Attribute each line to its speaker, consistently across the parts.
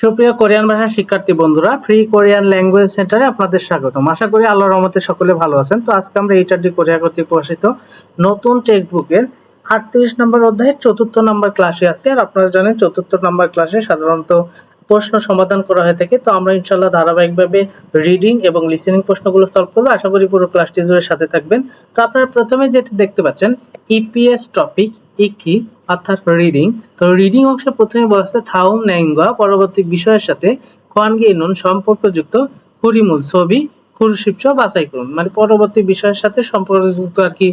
Speaker 1: সুপ্রিয় কোরিয়ান ভাষার শিক্ষার্থী বন্ধুরা ফ্রি কোরিয়ান ল্যাঙ্গুয়েজ সেন্টারে আপনাদের স্বাগতম। আশা করি আল্লাহর রহমতে সকলে ভালো আছেন। তো আজকে আমরা এইচআরডি কোরিয়া কর্তৃক প্রকাশিত নতুন টেক্সট বুকের আটত্রিশ নম্বর অধ্যায়ের চতুর্থ নম্বর ক্লাসে আছি। আর আপনারা জানেন চতুর্থ নম্বর ক্লাসে সাধারণত প্রশ্ন সমাধান করা হয়ে থাকে। তো আমরা ইনশাল্লাহ ধারাবাহিকভাবে রিডিং এবং লিসেনিং প্রশ্নগুলো সলভ করব। আশা করি পুরো ক্লাসটি জুড়ে সাথে থাকবেন। তো আপনারা প্রথমে যেটি দেখতে পাচ্ছেন ইপিএস টপিক ইকি অর্থাৎ রিডিং। তো রিডিং অংশে প্রথমে বলা আছে থাউম ন্যাঙ্গা পরবর্তী বিষয়ের সাথে কোয়ানগি নুন সম্পর্কযুক্ত কুড়িমূল ছবি কুরুশিপস বাছাই করুন। মানে পরবর্তী বিষয়ের সাথে সম্পর্কযুক্ত আর কি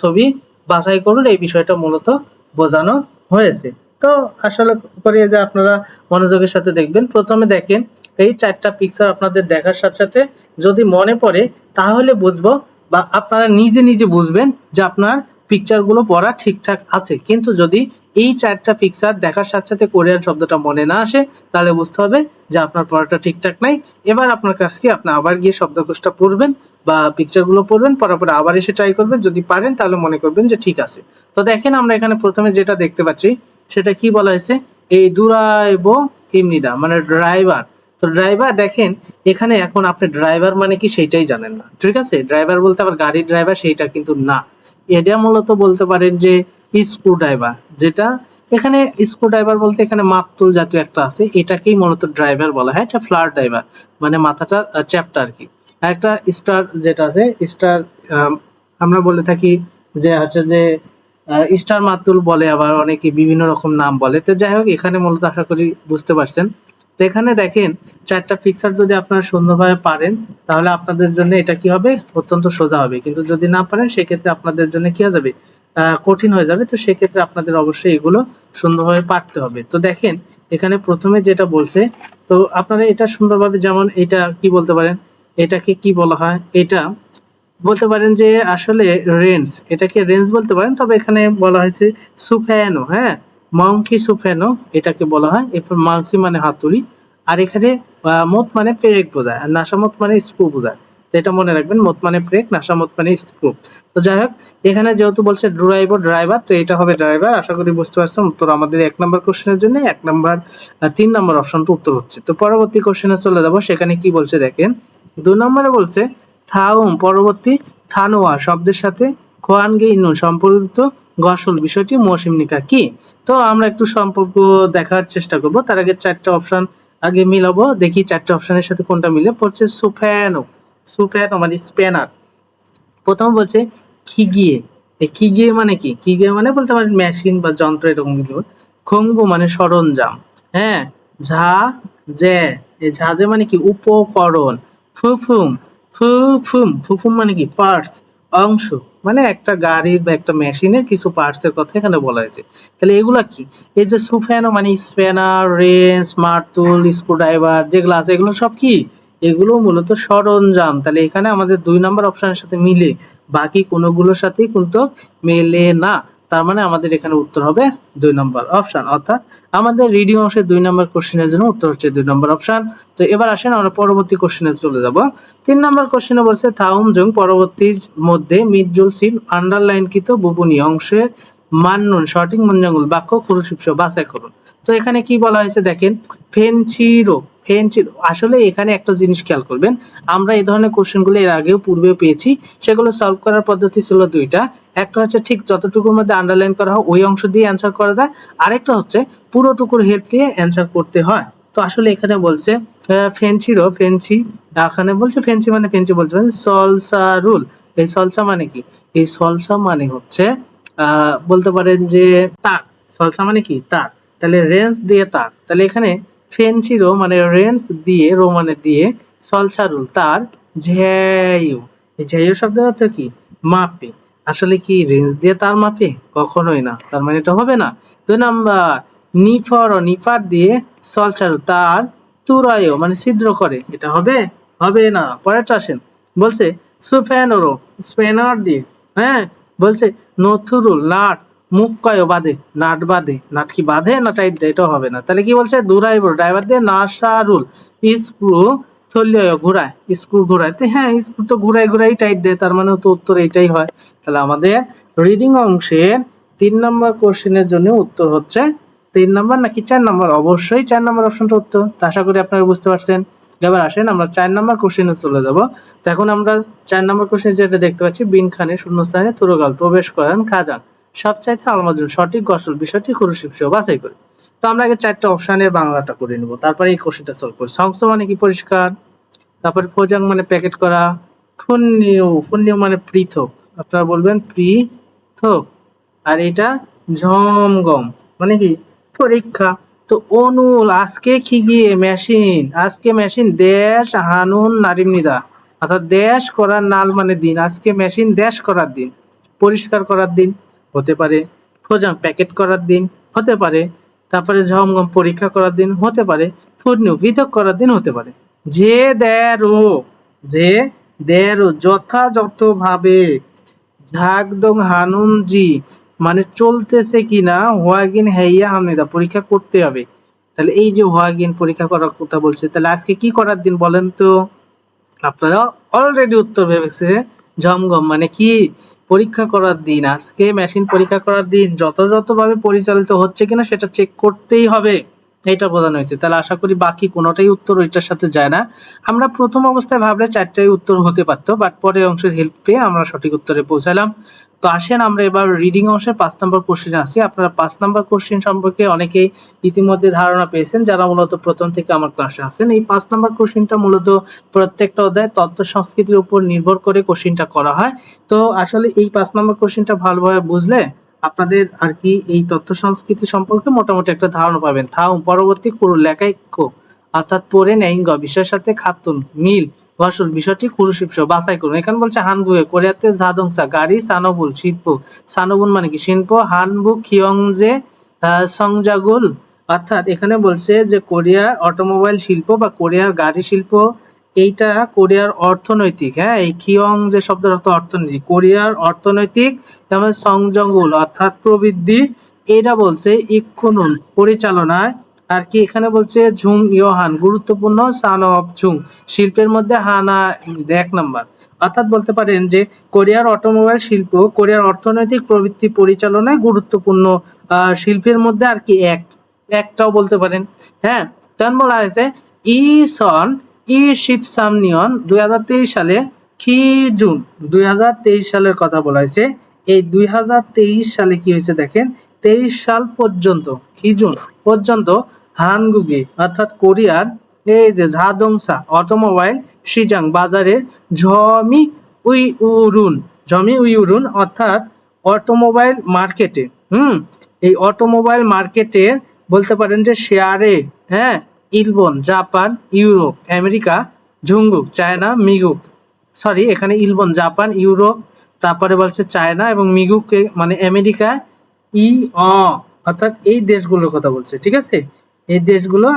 Speaker 1: ছবি বাছাই করুন, এই বিষয়টা মূলত বোঝানো হয়েছে। তো আসলে করি যে আপনারা মনোযোগের সাথে দেখবেন। প্রথমে দেখেন, এই চারটা পিকচার আপনাদের দেখার সাথে সাথে যদি মনে পড়ে, তাহলে বুঝব বা আপনারা নিজে নিজে বুঝবেন যে আপনার পিকচারগুলো পড়া ঠিকঠাক আছে। কিন্তু যদি এই চারটা পিকচার দেখার সাথে সাথে কোরিয়ান শব্দটা মনে না আসে, তাহলে বুঝতে হবে যে আপনার পড়াটা ঠিকঠাক নাই। এবার আপনার কাছে কি আপনি আবার গিয়ে শব্দকোষটা পড়বেন বা পিকচারগুলো পড়বেন, পড়ার পরে আবার এসে ট্রাই করবেন। যদি পারেন, তাহলে মনে করবেন যে ঠিক আছে। তো দেখেন আমরা এখানে প্রথমে যেটা দেখতে পাচ্ছি, সেটা কি বলা হয়েছে? এই দুরাইব ইমনিদা মানে ড্রাইভার তো ড্রাইভার দেখেন, এখানে এখন আপনি ড্রাইভার মানে কি সেইটাই জানেন না। ঠিক আছে? ড্রাইভার বলতে আবার গাড়ির ড্রাইভার সেইটা কিন্তু না। এটা মূলত বলতে পারেন যে স্ক্রু ড্রাইভার যেটা এখানে স্ক্রু ড্রাইভার বলতে এখানে মাকতুল জাতীয় একটা আছে, এটাকেই মূলত ড্রাইভার বলা হয়, এটা ফ্লার ড্রাইভার মানে মাথাটা চ্যাপটা আর কি একটা স্টার যেটা আছে স্টার আমরা বলে থাকি যে হচ্ছে যে স্টার মাতুল বলে আবার অনেকে বিভিন্ন রকম নাম বলে। তো যাই হোক, এখানে মূলত আশা করি বুঝতে পারছেন। তো এখানে দেখেন, চারটা পিকচার যদি আপনারা সুন্দরভাবে পারেন, তাহলে আপনাদের জন্য এটা কি হবে? অত্যন্ত সোজা হবে। কিন্তু যদি না পারেন, সেক্ষেত্রে আপনাদের জন্য কি হয়ে যাবে? কঠিন হয়ে যাবে। তো সেক্ষেত্রে আপনাদের অবশ্যই এগুলো সুন্দরভাবে পারতে হবে। তো দেখেন, এখানে প্রথমে যেটা বলছে, তো আপনারা এটা সুন্দরভাবে যেমন এটা কি বলতে পারেন? এটাকে কি বলা হয়? এটা বলতে পারেন যে আসলে রেঞ্জ। এটাকে রেঞ্জ বলতে পারেন, তবে এখানে বলা হয়েছে সুফ্যানো হ্যাঁ? মংকি সুফ্যানো এটাকে বলা হয়। এরপর মাংসি মানে হাতুড়ি। আর এখানে মত মানে পেরেক বোঝায়। আর মানে স্ক্রু বোঝায়। তো এটা মনে রাখবেন, মত মানে মানে স্ক্রু। তো যাই হোক, এখানে যেহেতু বলছে ড্রাইভার ড্রাইভার, তো এটা হবে ড্রাইভার। আশা করি বুঝতে পারছেন, উত্তর আমাদের এক নম্বর কোশ্চেনের জন্য, এক নম্বর তিন নম্বর অপশনটা উত্তর হচ্ছে। তো পরবর্তী কোশ্চেনে চলে যাব, সেখানে কি বলছে দেখেন? দুই নম্বরে বলছে, থাউম, পরবর্তী থানোয়া শব্দের সাথে খোয়ানগে ইনু সম্পর্কিত গসল বিষয়টি মৌসুম নিকা কি? তো আমরা একটু সম্পর্ক দেখার চেষ্টা করব। তার আগে চারটা অপশন আগে মিলাবো। দেখি চারটা অপশনের সাথে কোনটা মিলে। পড়ছে সুফ্যানো। সুফ্যানো মানে স্প্যানার প্রথম বলছে খিগিয়ে। খিগিয়ে মানে কি? খিগিয়ে মানে বলতে পারেন মেশিন বা যন্ত্র এরকম কিছু। খঙ্গু মানে সরঞ্জাম। হ্যাঁ? ঝা জে এই ঝা ঝাজে মানে কি? উপকরণ। ফুফুম। ফুফুম ফুফুম মানে কি? পার্টস, অংশ। মানে একটা গাড়ির বা একটা মেশিনের কিছু পার্টস এর কথা এখানে বলা হয়েছে। তাহলে এগুলা কি? এই যে সুফেন মানে spanner wrench smart tool screwdriver যেগুলো আছে, এগুলো সব কি? এগুলো মূলত সরঞ্জাম। তাহলে এখানে আমাদের দুই নম্বর অপশনের সাথে মিলে, বাকি কোনোগুলোর সাথেই কিন্তু মেলে না। তার মানে আমাদের এখানে উত্তর হবে দুই নম্বর অপশন, অর্থাৎ আমাদের রিডিং অংশের দুই নম্বর কোশ্চেনের জন্য উত্তর হচ্ছে দুই নম্বর অপশন। তো এবার আসেন আমরা পরবর্তী কোশ্চেনে চলে যাব। তিন নম্বর কোশ্চেনে বলছে, থাউম জং পরবর্তীর মধ্যে মিডজুল সিন আন্ডারলাইনকৃত বুবুনি অংশের মান্নুন সঠিক মঞ্জাঙ্গুল বাক্য কুরুশিপস বাছাই করুন। তো এখানে কি বলা হয়েছে দেখেন ফেনচিরো ফেনচিরো আসলে এখানে একটা জিনিস খেয়াল করবেন, আমরা এই ধরনের কোশ্চেনগুলো এর আগেও পূর্বে পেয়েছি। সেগুলো সলভ করার পদ্ধতি ছিল দুইটা। একটা হচ্ছে ঠিক যতটুকুর মধ্যে আন্ডারলাইন করা হয়, ওই অংশ দিয়ে অ্যান্সার করা যায়। আরেকটা হচ্ছে পুরোটুকুর হেল্প দিয়ে অ্যান্সার করতে হয়। তো আসলে এখানে বলছে ফেন্সিরো ফেন্সি এখানে বলছে ফেন্সি মানে ফেন্সি বলতে পারেন সলসা রুল এই সলসা মানে কি? এই সলসা মানে হচ্ছে বলতে পারেন যে তার। সলসা মানে কি? তার। তাহলে রেঞ্জ দিয়ে তার। তাহলে এখানে ফেন্সিরো মানে রেঞ্জ দিয়ে রো মানে দিয়ে সলসা রুল তার ঝ্যায়ু এই ঝ্যায়ু শব্দের অর্থ কি? মাপে। আসলে কি রেঞ্জ দিয়ে তার মাপে? কখনোই না। তার মানে এটা হবে না। দুই নাম্বার, নিফর ও নিফার দিয়ে সলসারু তার তুরায় মানে ছিদ্র করে। এটা হবে? হবে না। পরেরটা আসেন। বলছে সুফেনরো স্পেনার দিয়ে হ্যাঁ? বলছে, নথুরুল, নাট। মুখ কয় বাদে নাট বাদে নাট কি বাঁধে না টাইট দেয়? এটা হবে না। তাহলে কি বলছে? দুরাইব ড্রাইভার দিয়ে নাসারুল স্ক্রু থলিয় ঘুরায়। স্ক্রু ঘুরায়। তো হ্যাঁ স্ক্রু তো ঘুরাই ঘুরাই টাইট দেয়, তার মানে তো উত্তর এইটাই হয়। তাহলে আমাদের রিডিং অংশের তিন নম্বর কোশ্চেনের জন্য উত্তর হচ্ছে তিন নাম্বার নাকি চার নাম্বার? অবশ্যই চার নাম্বার অপশনটা উত্তর। তো আশা করি আপনারা বুঝতে পারছেন। এবার আসেন, আমরা চার নাম্বার কোশ্চেনে চলে যাব। এখন আমরা চার নম্বর কোশ্চেন যেটা দেখতে পাচ্ছি বিন খানে শূন্যস্থানে তুরগাল প্রবেশ করেন খাজান। সবচাইতে আলমাজুল সঠিক গসল বিষয়টি খুরুশিব বাছাই করে। তো আমরা আগে চারটা অপশনের বাংলাটা করে নেব। তারপরে এই কোশ্চেনটা সলভ করি সংস মানে কি পরিষ্কার? তারপরে ফোজাং মানে প্যাকেট করা। ফুন্নিউ ফুন্নিউ মানে পৃথক। আপনারা বলবেন পৃথক। আর এটা ঝমগম মানে কি? পরীক্ষা। তো অনুল, আজকে কি গিয়ে মেশিন আজকে মেশিন দেশ, হানুন নারিমনিদা অর্থাৎ দেশ করার নাল মানে দিন। আজকে মেশিন দেশ করার দিন। পরিষ্কার করার দিন। হতে পারে, ফোজাং প্যাকেট করার দিন হতে পারে, তারপরে ঝমগম পরীক্ষা করার দিন হতে পারে ফুডনিউ পৃথক করার দিন হতে পারে। যে দেরো যে দেরো যথাযথভাবে ঝাকদং হানুনজি মানে চলতেছে কিনা, হোয়াগিন হেইয়া হামিদা, পরীক্ষা করতে হবে। তাহলে এই যে হোয়াগিন পরীক্ষা করার কথা বলছে, তাহলে আজকে কি করার দিন বলেন তো? আপনারা অলরেডি উত্তর ভেবেছে জমগম মানে কি পরীক্ষা করার দিন? আজকে মেশিন পরীক্ষা করার দিন যথাযথভাবে পরিচালিত হচ্ছে কিনা সেটা চেক করতেই হবে। এটা বোঝানো হয়েছে। তাহলে আশা করি বাকি কোনোটাই উত্তর ওইটার সাথে যায় না। আমরা প্রথম অবস্থায় ভাবলে চারটাই উত্তর হতে পারতো বাট পরের অংশের হেল্প পেয়ে আমরা সঠিক উত্তরে পৌঁছালাম। তো আসেন আমরা এবার রিডিং অংশে পাঁচ নম্বর কোশ্চেনে আসি। আপনারা পাঁচ নম্বর কোশ্চেন সম্পর্কে অনেকেই ইতিমধ্যে ধারণা পেয়েছেন, যারা মূলত প্রথম থেকে আমার ক্লাসে আসেন এই পাঁচ নম্বর কোশ্চেনটা মূলত প্রত্যেকটা অধ্যায় তত্ত্ব সংস্কৃতির উপর নির্ভর করে কোশ্চেনটা করা হয়। তো আসলে এই পাঁচ নম্বর কোশ্চেনটা ভালোভাবে বুঝলে আপনাদের আর কি এই তথ্য সংস্কৃতি সম্পর্কে মোটামুটি একটা ধারণা পাবেন। থাও পরবর্তী কুরু লেখাইক্য অর্থাৎ পরে নেইঙ্গ বিষয়ের সাথে খাতুন, মিল গসল বিষয়টি কুরুশিপস বাছাই করুন। এখানে বলছে হানগুয়ে কোরিয়াতে জাদংসা গাড়ি, সানবুল, শিল্প। সানবুল মানে কি? শিল্প হানবু খিয়ংজে সংজাগুল। অর্থাৎ এখানে বলছে যে কোরিয়ার অটোমোবাইল শিল্প বা কোরিয়ার গাড়ি শিল্প এইটা কোরিয়ার অর্থনৈতিক হ্যাঁ? এই খিয়ং যে শব্দের অর্থ অর্থনৈতিক, কোরিয়ার অর্থনৈতিক যেমন সংজঙ্গুল অর্থাৎ প্রবৃদ্ধি এটা বলছে ইক্ষুনুন, পরিচালনায়। আর কি এখানে বলছে? ঝুং ইয়োহান, গুরুত্বপূর্ণ সান অফ ঝুং শিল্পের মধ্যে হানা, এক নাম্বার। অর্থাৎ বলতে পারেন যে কোরিয়ার অটোমোবাইল শিল্প, কোরিয়ার অর্থনৈতিক প্রবৃত্তি পরিচালনায় গুরুত্বপূর্ণ শিল্পের মধ্যে আর কি এক, একটাও বলতে পারেন হ্যাঁ? তখন বলা হয়েছে ই সন ই শিপ সামনিয়ন দুই সালে খি জুন? দুই হাজার তেইশ সালের কথা বলা হয়েছে। এই দুই হাজার তেইশ সালে কি হয়েছে দেখেন? তেইশ সাল পর্যন্ত, কি জুন? পর্যন্ত হানগুগে অর্থাৎ কোরিয়ার এই যে ঝাদংসা অটোমোবাইল সিজাং বাজারে ঝমি উই উরুন ঝমি উই উরুন, অর্থাৎ অটোমোবাইল মার্কেটে, হুম? এই অটোমোবাইল মার্কেটে বলতে পারেন যে শেয়ারে হ্যাঁ? ইলবন, জাপান, ইউরোপ, আমেরিকা ঝুঙ্গুক চায়না, মিগুক। সরি এখানে ইলবন, জাপান, ইউরোপ, তারপরে বলছে চায়না এবং মিগুককে মানে আমেরিকা, ই, অ, অর্থাৎ এই দেশগুলোর কথা বলছে, ঠিক আছে? এই দেশগুলো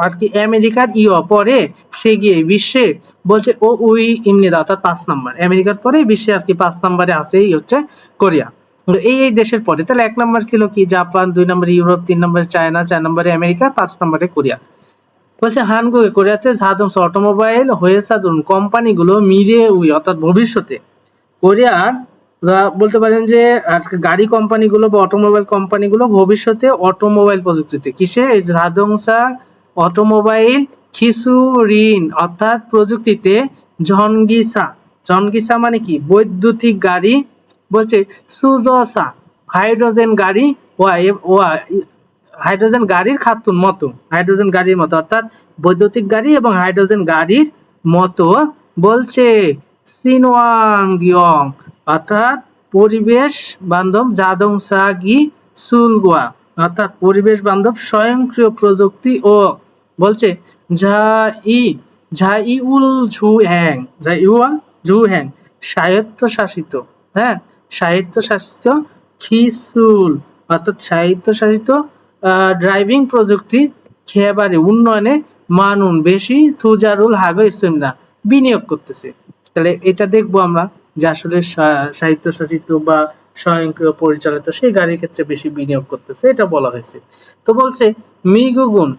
Speaker 1: আর কি আমেরিকার ই, অ, পরে সে গিয়ে বিশ্বে বলছে, ও, উই ইমনিদা অর্থাৎ পাঁচ নাম্বার। আমেরিকার পরে বিশ্বে আর কি পাঁচ নাম্বারে আছে, এই হচ্ছে কোরিয়া। এই এই দেশের পরে। তাহলে এক নম্বর ছিল কি? জাপান, দুই নম্বরে ইউরোপ, তিন নম্বরে চায়না, চার নম্বরে আমেরিকা, পাঁচ নম্বরে কোরিয়া। বলছে হানগুয়ে কোরিয়াতে জাদংস অটোমোবাইল হয়ে সাধারণ কোম্পানিগুলো মিরে উই, অর্থাৎ ভবিষ্যতে কোরিয়ার বলতে পারেন যে গাড়ি কোম্পানিগুলো বা অটোমোবাইল কোম্পানিগুলো ভবিষ্যতে অটোমোবাইল প্রযুক্তিতে। কিসে? এই জাদংসা অটোমোবাইল খিসুরিন অর্থাৎ প্রযুক্তিতে জনগিসা। জনগিসা মানে কি? বৈদ্যুতিক গাড়ি, বলছে সুজসা, হাইড্রোজেন গাড়ি ওয়া হাইড্রোজেন গাড়ির খাতুন মতো, হাইড্রোজেন গাড়ির মতো, অর্থাৎ বৈদ্যুতিক গাড়ি এবং হাইড্রোজেন গাড়ির মতো বলছে সিনওয়াংগিয়ং অর্থাৎ পরিবেশ বান্ধব জাদংসাগি সুলগোয়া, অর্থাৎ পরিবেশ বান্ধব স্বয়ংক্রিয় প্রযুক্তি ও বলছে ঝাই ঝাই উল ঝু হ্যাং উল ঝু হ্যাং স্বায়ত্তশাসিত হ্যাঁ স্বায়ত্তশাসিত খিসুল, অর্থাৎ স্বায়ত্তশাসিত ড্রাইভিং প্রযুক্তি খেবারে উন্নয়নে মানুন বেশি থুজারুল হাগো ইসলামদা বিনিয়োগ করতেছে। তাহলে এটা দেখব আমরা যে আসলে সাহিত্যশাসিত বা স্বয়ংক্রিয় পরিচালিত সেই গাড়ির ক্ষেত্রে বেশি বিনিয়োগ করতেছে, এটা বলা হয়েছে। তো বলছে মিগুগুন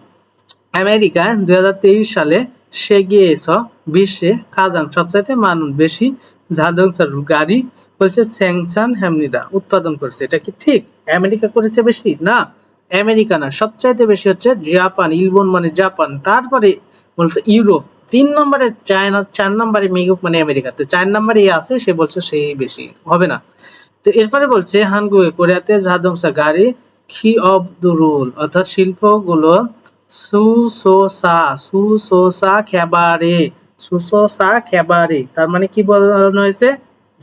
Speaker 1: আমেরিকা দুই হাজার তেইশ সালে সে গিয়েছ বিশ্বে কাজাং সবচাইতে মানুষ বেশি ঝাদংসার গাড়ি বলছে স্যাংসান হ্যামনিদা উৎপাদন করেছে। এটা কি ঠিক? আমেরিকা করেছে বেশি? না। আমেরিকা না সবচাইতে বেশি হচ্ছে জাপান, ইলবন মানে জাপান। তারপরে বলতে ইউরোপ। তিন নম্বরে চায়না, চার নম্বরে মেগুক মানে আমেরিকা। তো চার নম্বরে আছে, সে বলছে সেই বেশি হবে না। তো এরপরে বলছে হানগুয়ে, কোরিয়াতে জাদংসা গাড়ি খি অফ দ্য রুল? অর্থাৎ শিল্পগুলো সুসোসা সুসোসা খেবারে সুসোসা খেবারে তার মানে কি বলানো হয়েছে?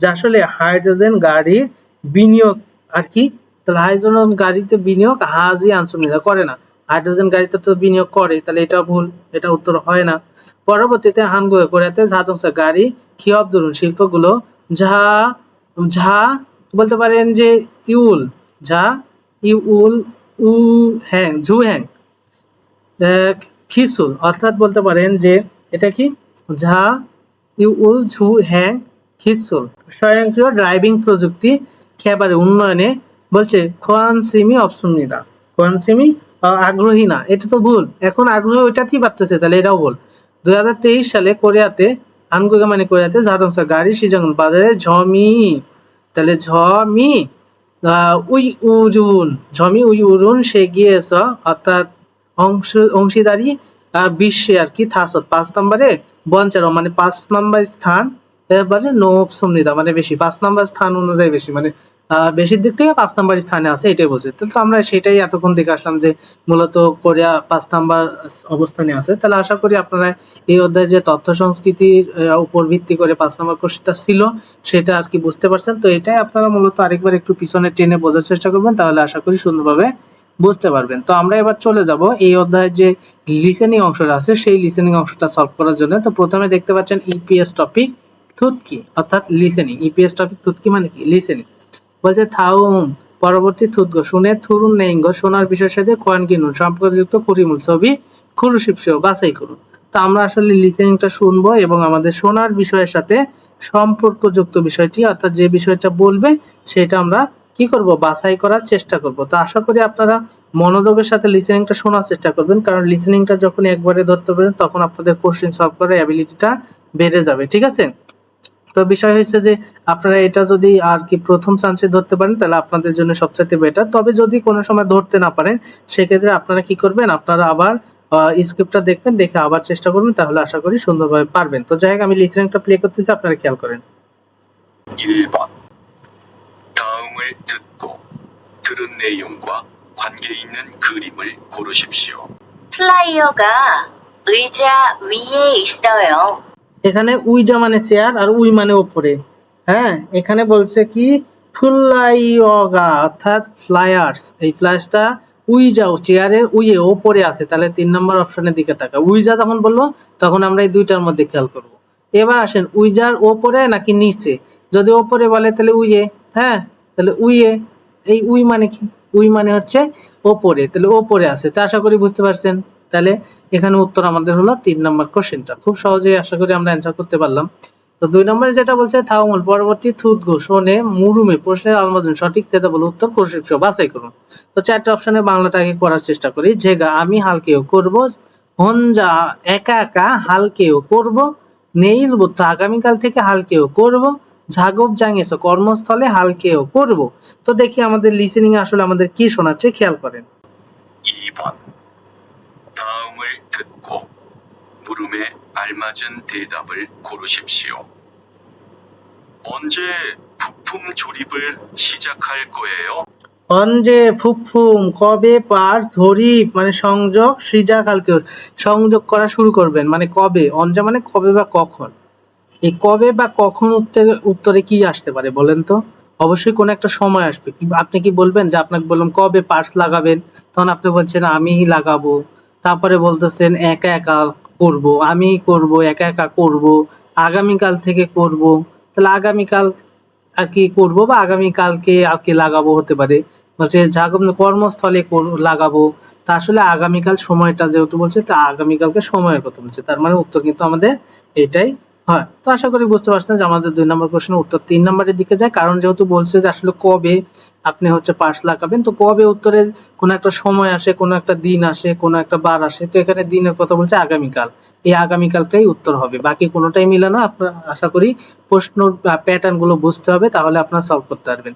Speaker 1: যে আসলে হাইড্রোজেন গাড়ির বিনিয়োগ আর কি তাহলে হাইড্রোজেন গাড়িতে বিনিয়োগ হাজি আনসুমিদা করে না। হাইড্রোজেন গাড়িতে তো বিনিয়োগ করে, তাহলে এটা ভুল, এটা উত্তর হয় না। পরবর্তীতে হানগুয়ে কোরিয়াতে জাদংসা গাড়ি খি অফ দ্য রুল শিল্পগুলো, ঝা ঝা, বলতে পারেন যে ইউল, ঝা, ইউল, উ, হ্যাং, ঝু হ্যাং খিসুল, অর্থাৎ বলতে পারেন যে এটা কি? ঝা, ইউল, ঝু হ্যাং, খিসুল। স্বয়ংক্রিয় ড্রাইভিং প্রযুক্তি, খেবারে উন্নয়নে বলছে, খোয়ান সিমি অপশন নিদা খোয়ান সিমি আগ্রহী না। এটা তো ভুল। এখন আগ্রহ ওইটাতেই বাড়তেছে, তাহলে এটাও ভুল। দুই সালে কোরিয়াতে আনগুগা মানে কোরিয়াতে জাদংসা গাড়ি সিজং বাজারে, ঝমি। তাহলে ঝমি উই উরুন। ঝমি, উই উরুন, সে গিয়েছ। অর্থাৎ অংশ, অংশীদারি বিশ্বে আর কি থাসত। পাঁচ নম্বরে বঞ্চারো মানে পাঁচ নম্বর স্থান, এবারে নো সমনিদা মানে বেশি। পাঁচ নম্বর স্থান অনুযায়ী বেশি মানে বেশির দিক থেকে পাঁচ নম্বর স্থানে আছে, এটাই বোঝে তো আমরা সেটাই এতক্ষণ দেখে আসলাম যে মূলত কোরিয়া পাঁচ নাম্বার অবস্থানে আছে। তাহলে আশা করি আপনারা এই অধ্যায়ে যে তথ্য সংস্কৃতির উপর ভিত্তি করে পাঁচ নাম্বার কোশ্চেনটা ছিল, সেটা আর কি বুঝতে পারছেন। তো, এটাই আপনারা মূলত আরেকবার একটু পিছনে টেনে বোঝার চেষ্টা করবেন, তাহলে আশা করি সুন্দরভাবে বুঝতে পারবেন। তো, আমরা এবার চলে যাব এই অধ্যায়ের যে লিসেনিং অংশটা আছে, সেই লিসেনিং অংশটা সলভ করার জন্য। তো, প্রথমে দেখতে পাচ্ছেন ইপিএস টপিক থুতকি, অর্থাৎ লিসেনিং ইপিএস টপিক থুতকি মানে কি? লিসেনিং বলছে থাউম পরবর্তী থুতগো শুনে থুরুন নেইঙ্গো শোনার বিষয়ের সাথে কোয়ান কিনুন, সম্পর্কযুক্ত কুরিমুল ছবি খুরুশিপসেও বাছাই করুন। তো আমরা আসলে লিসেনিংটা শুনব এবং আমাদের শোনার বিষয়ের সাথে সম্পর্কযুক্ত বিষয়টি, অর্থাৎ যে বিষয়টা বলবে, সেটা আমরা কি করব, বাছাই করার চেষ্টা করব। তো আশা করি আপনারা মনোযোগের সাথে লিসেনিংটা শোনার চেষ্টা করবেন, কারণ লিসেনিংটা যখন একবারে ধরতে পারেন তখন আপনাদের কোশ্চেন সলভ করার অ্যাবিলিটিটা বেড়ে যাবে, ঠিক আছে? তো বিষয় হচ্ছে যে আপনারা এটা যদি আর কি প্রথম চান্সে ধরতে পারেন তাহলে আপনাদের জন্য সবচেয়ে বেটার তবে যদি কোনো সময় ধরতে না পারেন সেক্ষেত্রে আপনারা কি করবেন আপনারা আবার স্ক্রিপ্টটা দেখবেন দেখে আবার চেষ্টা করবেন তাহলে আশা করি সুন্দরভাবে পারবেন তো যাই হোক আমি লিসেনিংটা প্লে করতেছি আপনারা খেয়াল করেন
Speaker 2: 1번 다음을 듣고 들은 내용과 관계 있는 그림을 고르십시오.
Speaker 3: 플라이어가 의자 위에 있어요.
Speaker 1: এখানে উইজা মানে চেয়ার আর উই মানে ওপরে। হ্যাঁ এখানে বলছে কি ফুলাইয়গা অর্থাৎ ফ্লায়ার্স এই ফ্লায়ার্সটা উইজাও চেয়ারের উইয়ে ওপরে আছে, তাহলে তিন নম্বর অপশনের দিকে তাকা উইজা যখন বলল, তখন আমরা এই দুইটার মধ্যে খেয়াল করব। এবার আসেন উইজার ওপরে নাকি নিচে? যদি ওপরে বলে, তাহলে উইয়ে। হ্যাঁ তাহলে উইয়ে। এই উই মানে কি? উই মানে হচ্ছে ওপরে, তাহলে ওপরে আছে। তা আশা করি বুঝতে পারছেন। তাহলে এখানে উত্তর আমাদের হলো তিন নম্বর কোশ্চেনটা। খুব সহজেই আশা করি আমরা অ্যান্সার করতে পারলাম। তো দুই নম্বরে যেটা বলছে থাউমুল পরবর্তী থুতগো শোনে, মুরুমে, প্রশ্নের আলমাজন, সঠিক তেতা বলে উত্তর, কোশ্চেন বাছাই করুন। তো চারটে অপশনে বাংলাটাকে করার চেষ্টা করি। যেগা আমি হালকেও করব হঞ্জা একা একা হালকেও করব, নেইল বুদ্ধ, আগামীকাল থেকে হালকেও করব, ঝাগব জাঙেছ কর্মস্থলে হালকেও করব। তো দেখি আমাদের লিসেনিং আসলে আমাদের কি শোনাচ্ছে, খেয়াল করেন।
Speaker 2: 2번 다음을 듣고 물음에 알맞은 대답을 고르십시오. 언제 부품 조립을 시작할 거예요?
Speaker 1: অনজে ফুকফুম কবে পার জরিপ মানে সংযোগ সৃজা কালকে সংযোগ করা শুরু করবেন মানে কবে অনজা মানে কবে বা কখন এই কবে বা কখন উত্তরে উত্তরে কি আসতে পারে বলেন তো অবশ্যই কোন একটা সময় আসবে কি আপনি কি বলবেন যে আপনাকে বললাম কবে পার্স লাগাবেন তখন আপনি বলছেন আমি লাগাবো তারপরে বলতেছেন, একা একা করব। আমি করব, একা একা করব। আগামীকাল থেকে করব। তাহলে আগামীকাল আর কি করব বা আগামীকালকে আর কি লাগাবো? হতে পারে। বলছে যাগম কর্মস্থলে কর- লাগাবো। তা আসলে আগামীকাল সময়টা যেহেতু বলছে, তা আগামীকালকে সময়ের কথা বলছে। তার মানে উত্তর কিন্তু আমাদের এটাই হয়। তো আশা করি বুঝতে পারছেন যে আমাদের দুই নম্বর প্রশ্নের উত্তর তিন নম্বরের দিকে যায়। কারণ যেহেতু বলছে যে আসলে কবে আপনি হচ্ছে পার্স লাগাবেন, তো কবে উত্তরে কোনো একটা সময় আসে, কোনো একটা দিন আসে, কোনো একটা বার আসে, তো এখানে দিনের কথা বলছে আগামীকাল। এই আগামীকালটাই উত্তর হবে। বাকি কোনোটাই মিলে না, আপনার আশা করি প্রশ্ন প্যাটার্নগুলো বুঝতে হবে, তাহলে আপনারা সলভ করতে পারবেন।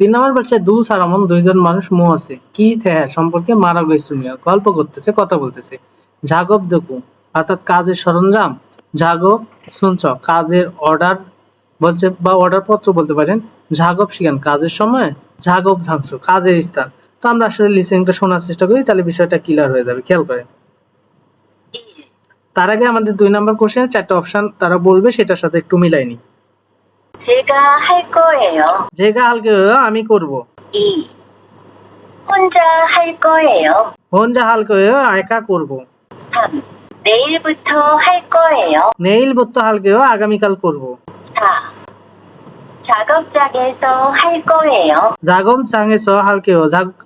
Speaker 1: তিন নম্বর বলছে দু সারামন দুইজন মানুষ মো আছে। কি থ্যা সম্পর্কে মারা গেছে গল্প করতেছে, কথা বলতেছে। ঝাগব দেখু, অর্থাৎ কাজের সরঞ্জাম ঝাগব শুনছ কাজের অর্ডার বলছে বা অর্ডার পত্র বলতে পারেন ঝাগব শিখান কাজের সময় ঝাগব ঝাংস কাজের স্থান তো আমরা আসলে লিসেনিংটা শোনার চেষ্টা করি তাহলে বিষয়টা ক্লিয়ার হয়ে যাবে খেয়াল করেন
Speaker 3: 1.
Speaker 1: তার আগে আমাদের দুই নম্বর কোশ্চেনের চারটা অপশন তারা বলবে সেটার সাথে একটু মিলাই নি
Speaker 3: 제가 할 거예요.
Speaker 1: যেগা হালকে আমি করব
Speaker 3: 2. 혼자 할 거예요.
Speaker 1: হঞ্জা হালকে একা করব
Speaker 3: 3. 내일부터 할 거예요.
Speaker 1: নেইল বত্ত হালকে আগামীকাল করব
Speaker 3: 4. 작업장에서 할 거예요.
Speaker 1: জাগম চাঙে স হালকে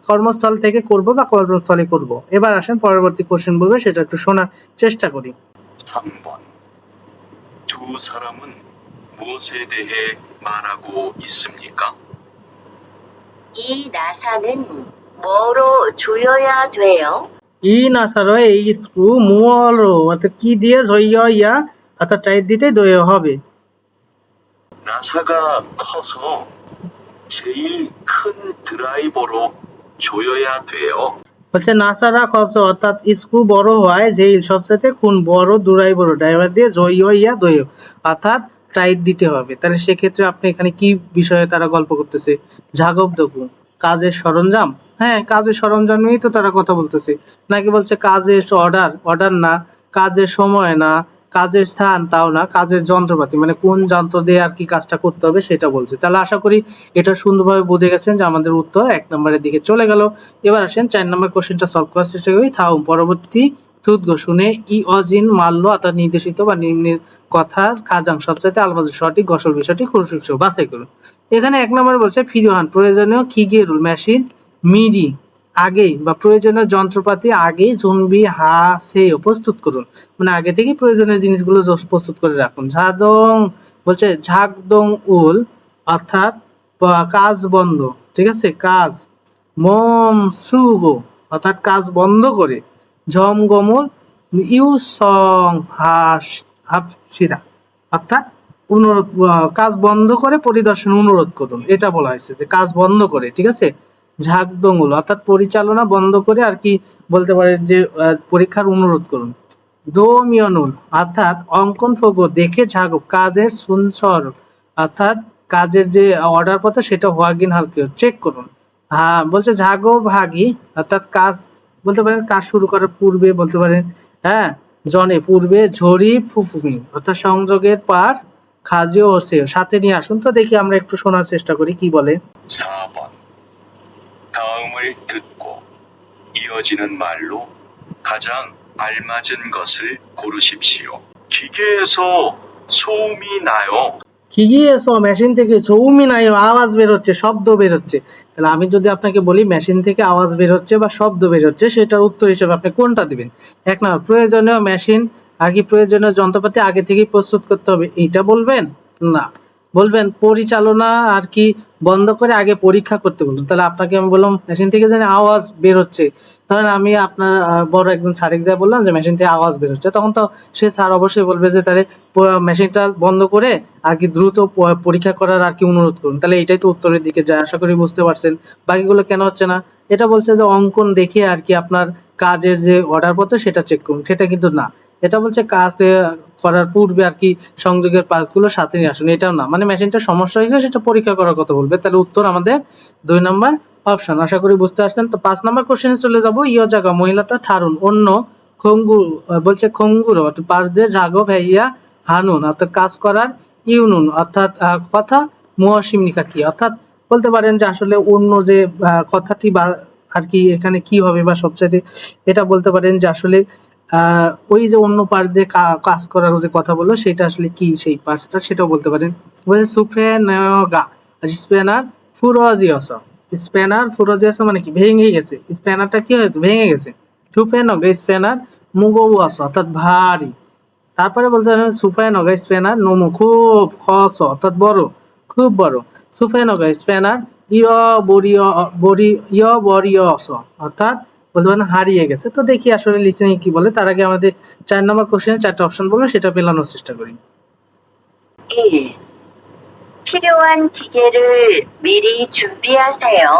Speaker 1: কর্মস্থল থেকে করব বা কর্মস্থলে করব এবার আসেন পরবর্তী কোশ্চেন বলবে সেটা একটু শোনার চেষ্টা করি
Speaker 2: 3번 두 사람은 무엇에 대해 말하고 있습니까?
Speaker 3: 이 나사는 뭐로 조여야 돼요?
Speaker 1: ই না স্যার এই স্ক্রু মুয়াল অর্থাৎ কি দিয়ে জইয়া ইয়া অর্থাৎ টাইট দিতে দয়ে হবে
Speaker 2: 나사가 커서 제일 큰 드라이버로 조여야 돼요.
Speaker 1: বলছে নাসারা খস অর্থাৎ স্ক্রু বড় হয় যেই সবচেয়ে কোন বড় দুরাই বড় ড্রাইভার দিয়ে জয় ইয়া দয় অর্থাৎ টাইট দিতে হবে তাহলে সেক্ষেত্রে আপনি এখানে কি বিষয়ে তারা গল্প করতেছে ঝাগব দকু কাজের সরঞ্জাম? হ্যাঁ কাজের সরঞ্জাম নিয়েই তো তারা কথা বলতেছে। নাকি বলছে কাজের অর্ডার অর্ডার না, কাজের সময় না, কাজের স্থান তাও না, কাজের যন্ত্রপাতি মানে কোন যন্ত্র দিয়ে আর কি কাজটা করতে হবে সেটা বলছে। তাহলে আশা করি এটা সুন্দরভাবে বুঝে গেছেন যে আমাদের উত্তর এক নম্বরের দিকে চলে গেল। এবার আসেন চার নম্বর কোশ্চেনটা সলভ করার চেষ্টা করি। থাও পরবর্তী তুদ্গ শুনে ই অজিন মাল্য অর্থাৎ নির্দেশিত বা নিম্নের কথার খাজাং সবচাইতে আলমাজ সঠিক, গসল বিষয়টি খুশি বাছাই করুন। এখানে এক নম্বর বলছে, ফিরোহান, প্রয়োজনীয় খিগেরুল মেশিন, মিডি, আগেই বা প্রয়োজনীয় যন্ত্রপাতি আগেই জুনবি, হা, সে প্রস্তুত করুন। মানে আগে থেকে প্রয়োজনীয় জিনিসগুলো প্রস্তুত করে রাখুন। ঝাদং, বলছে, ঝাকদং উল, অর্থাৎ কাজ বন্ধ। ঠিক আছে? কাজ, মম, সুগো, অর্থাৎ কাজ বন্ধ করে ঝম গমল ইউ সং হাস হাফসিরা অর্থাৎ অনুরোধ কাজ বন্ধ করে পরিদর্শন অনুরোধ করুন। এটা বলা হয়েছে যে কাজ বন্ধ করে, ঠিক আছে? ঝাকদঙ্গুল অর্থাৎ পরিচালনা বন্ধ করে আর কি বলতে পারেন যে পরীক্ষার অনুরোধ করুন। দোমিয়নুল অর্থাৎ অঙ্কন ফগো দেখে ঝাগো কাজের সুনসর, অর্থাৎ কাজের যে অর্ডার পত্র সেটা হোয়াগিন হালকে চেক করুন। হ্যাঁ বলছে ঝাগো ভাগি, অর্থাৎ কাজ বলতে পারেন কাজ শুরু করার পূর্বে বলতে পারেন হ্যাঁ জনে পূর্বে ঝড়ি ফুফুমি অর্থাৎ সংযোগের পার খাজে ও সে সাথে নিয়ে আসুন তো দেখি আমরা একটু শোনার চেষ্টা করি কি বলে
Speaker 2: 4번 다음을 듣고 이어지는 말로 가장 알맞은 것을 고르십시오. 기계에서 소음이 나요.
Speaker 1: এসো মেশিন থেকে চৌমি নাই, আওয়াজ বের হচ্ছে, শব্দ বের হচ্ছে। তাহলে আমি যদি আপনাকে বলি মেশিন থেকে আওয়াজ বের হচ্ছে বা শব্দ বের হচ্ছে, সেটার উত্তর হিসেবে আপনি কোনটা দিবেন? এক নম্বর, প্রয়োজনীয় মেশিন আর কি প্রয়োজনীয় যন্ত্রপাতি আগে থেকেই প্রস্তুত করতে হবে, এইটা বলবেন? না। বলবেন, পরিচালনা আর কি বন্ধ করে আগে পরীক্ষা করতে বলুন। তাহলে আপনাকে আমি বললাম মেশিন থেকে যেন আওয়াজ বের হচ্ছে। ধরেন আমি আপনার বড় একজন স্যারেক যা বললাম যে মেশিন থেকে আওয়াজ বের হচ্ছে। তখন তো সে স্যার অবশ্যই বলবে যে, তাহলে মেশিনটা বন্ধ করে আর কি দ্রুত পরীক্ষা করার আর কি অনুরোধ করুন। তাহলে এটাই তো উত্তরের দিকে যায়। আশা করি বুঝতে পারছেন। বাকিগুলো কেন হচ্ছে না? এটা বলছে যে, অঙ্কন দেখে আর কি আপনার কাজের যে অর্ডার পত্র, সেটা চেক করুন। সেটা কিন্তু না। এটা বলছে কাজ করার পূর্বে আর কি সংযোগের পাসগুলো সাথে নিয়ে আসুন। এটাও না মানে মেশিনটা সমস্যা হয়েছে, সেটা পরীক্ষা করার কথা বলবে। তাহলে উত্তর আমাদের দুই নম্বর অপশন আশা করি বুঝতে পারছেন তো পাঁচ নম্বর কোশ্চেনে চলে যাব, ইয় জায়গা মহিলাটা থারুন অন্য খঙ্গু বলছে খঙ্গুর পাশ দিয়ে জাগো ভাইয়া হানুন, অর্থাৎ কাজ করার ইউনুন, অর্থাৎ কথা মুয়াসিমনিকা কি? অর্থাৎ বলতে পারেন যে আসলে অন্য যে কথাটি বা, আর কি এখানে কি হবে বা সবচেয়ে এটা বলতে পারেন যে আসলে ওই যে অন্য পাশ দিয়ে কাজ করার যে কথা বলল, সেটা আসলে কি সেই পার্টসটা সেটাও বলতে পারেন। স্পেনার মানে কি? ভেঙে গেছে। কি হয়েছে? ভেঙে গেছে। সুফেনগা মুগোয়াস অর্থাৎ ভারী। তারপরে বলতে পারেন সুফেনগা স্পেনার নোমো, খুব খস, অর্থাৎ বড়, খুব বড়। সুফেনগা স্পেনার ইয় বরিয় বরি ইয় বরিয়স অর্থাৎ বলতে পারেন হারিয়ে গেছে তো দেখি আসলে লিসেনিং কি বলে তার আগে আমাদের চার নম্বর কোশ্চেনে চারটা অপশন বলবো সেটা পেলানোর চেষ্টা করি
Speaker 3: 1. 필요한 기계를 미리 준비하세요.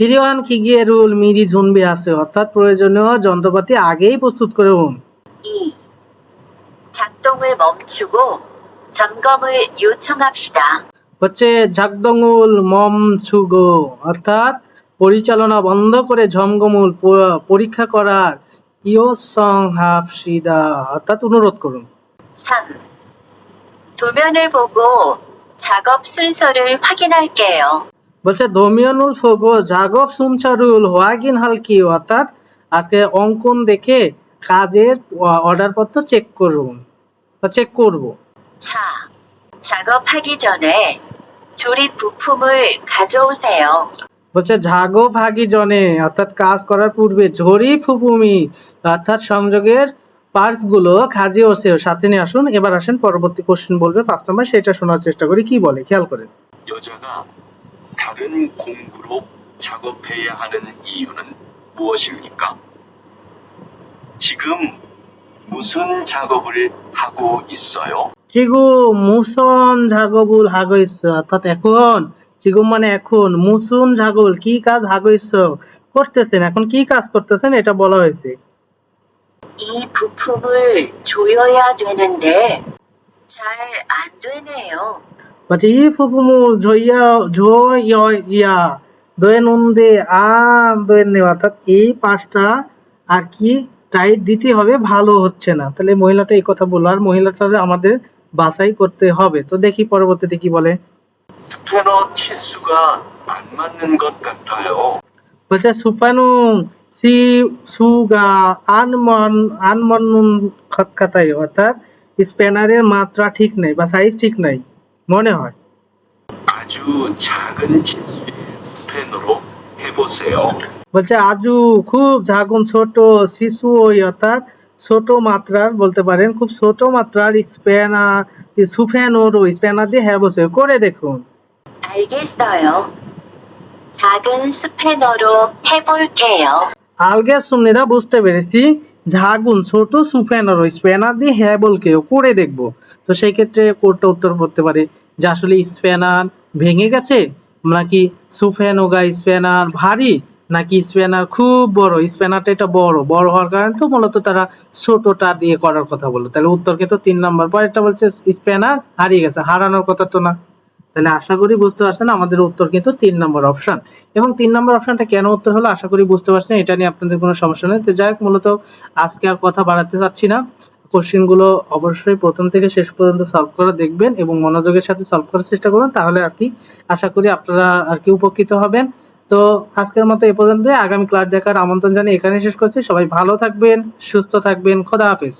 Speaker 1: ফিরিওয়ান খিগিয়ে রুল মিরি ঝুনবি আছে অর্থাৎ প্রয়োজনীয় যন্ত্রপাতি আগেই প্রস্তুত করুন
Speaker 3: 2. 작동을 멈추고 점검을 요청합시다.
Speaker 1: হচ্ছে ঝাকদঙ্গুল মম ছুগো অর্থাৎ পরিচালনা বন্ধ করে ঝমগমুল প- পরীক্ষা করার ইয়োসং হাফসিদা অর্থাৎ অনুরোধ করুন
Speaker 3: 3. 도면을 보고 작업 순서를 확인할게요.
Speaker 1: বলছে ধমিয়নুল ফোগো জাগব সুমচারুল হোয়াগিন হালকি অর্থাৎ আজকে অঙ্কন দেখে কাজের অর্ডার পত্র চেক করুন বা চেক করব
Speaker 3: 차. 작업하기 전에 조립 부품을 가져오세요.
Speaker 1: বলছে ঝাগো ভাগি জনে অর্থাৎ কাজ করার পূর্বে ঝরি ফুপুমি অর্থাৎ সংযোগের পার্টস গুলো খাজি ওসেও সাথে নিয়ে আসুন এবার আসেন পরবর্তী কোশ্চেন বলবে পাঁচ নাম্বার সেটা শোনার চেষ্টা করি কি বলে খেয়াল করেন
Speaker 2: 여자가 다른 공구로 작업해야 하는 이유는 무엇입니까? 지금 무슨 작업을 하고 있어요?
Speaker 1: চিগু মুসন ঝাগবুল হাগইস অর্থাৎ এখন চিগু মানে এখন মুসুন ঝাগবুল কি কাজ হাগইস করতেছেন এখন কি কাজ করতেছেন এটা বলা হয়েছে
Speaker 3: 이 부품을 조여야 되는데 잘 안 되네요.
Speaker 1: বলছে ই ফুফুমুল ঝইয়া ঝইয়া দোয়েন উন্দে আ দোয়েন নে অর্থাৎ এই পাঁচটা আর কি টাইট দিতে হবে ভালো হচ্ছে না তাহলে মহিলাটা এই কথা বললো আর মহিলাটা আমাদের বাছাই করতে হবে তো দেখি পরবর্তীতে কি বলে
Speaker 2: 스패너 치수가 안 맞는 것 같아요.
Speaker 1: বলছে সুপানু সি সুগা আনমন আনমনুন খতখাতাই অর্থাৎ স্প্যানারের মাত্রা ঠিক নেই বা সাইজ ঠিক নাই মনে হয়
Speaker 2: 아주 작은 치수의 스패너로 해보세요.
Speaker 1: বলছে আজু খুব ঝাগুন ছোট শিশু ওই অর্থাৎ ছোট মাত্রার বলতে পারেন খুব ছোট মাত্রার স্প্যানা সুফেনোর স্প্যানার দিয়ে হ্যাঁ বসে করে দেখুন
Speaker 3: 알겠어요. 작은 스패너로 해볼게요.
Speaker 1: আলগে সুমনিরা বুঝতে পেরেছি ঝাগুন ছোট সুফেনোর স্প্যানার দিয়ে হ্যাঁ বলকেও করে দেখবো তো সেই ক্ষেত্রে কোডটা উত্তর করতে পারে যে আসলে স্প্যানার ভেঙে গেছে নাকি সুফেনোগা স্প্যানার ভারী নাকি স্প্যানার খুব বড় স্প্যানারটা এটা বড় বড় হওয়ার কারণে তো মূলত তারা ছোটটা দিয়ে করার কথা বললো তাহলে উত্তরকে তো তিন নাম্বার পরেরটা বলছে স্প্যানার হারিয়ে গেছে হারানোর কথা তো না তাহলে আশা করি বুঝতে পারছেন, আমাদের উত্তর কিন্তু তিন নম্বর অপশন এবং তিন নম্বর অপশনটা কেন উত্তর হলো আশা করি বুঝতে পারছেন, এটা নিয়ে আপনাদের কোনো সমস্যা নেই। তো যাই হোক, মূলত আজকে আর কথা বাড়াতে চাচ্ছি না। কোশ্চেনগুলো অবশ্যই প্রথম থেকে শেষ পর্যন্ত সলভ করা দেখবেন এবং মনোযোগের সাথে সলভ করার চেষ্টা করুন, তাহলে আর কি আশা করি আপনারা আর কি উপকৃত হবেন। তো আজকের মতো এ পর্যন্ত আগামী ক্লাস দেখার আমন্ত্রণ জানিয়ে এখানে শেষ করছি। সবাই ভালো থাকবেন, সুস্থ থাকবেন। খোদা হাফেজ।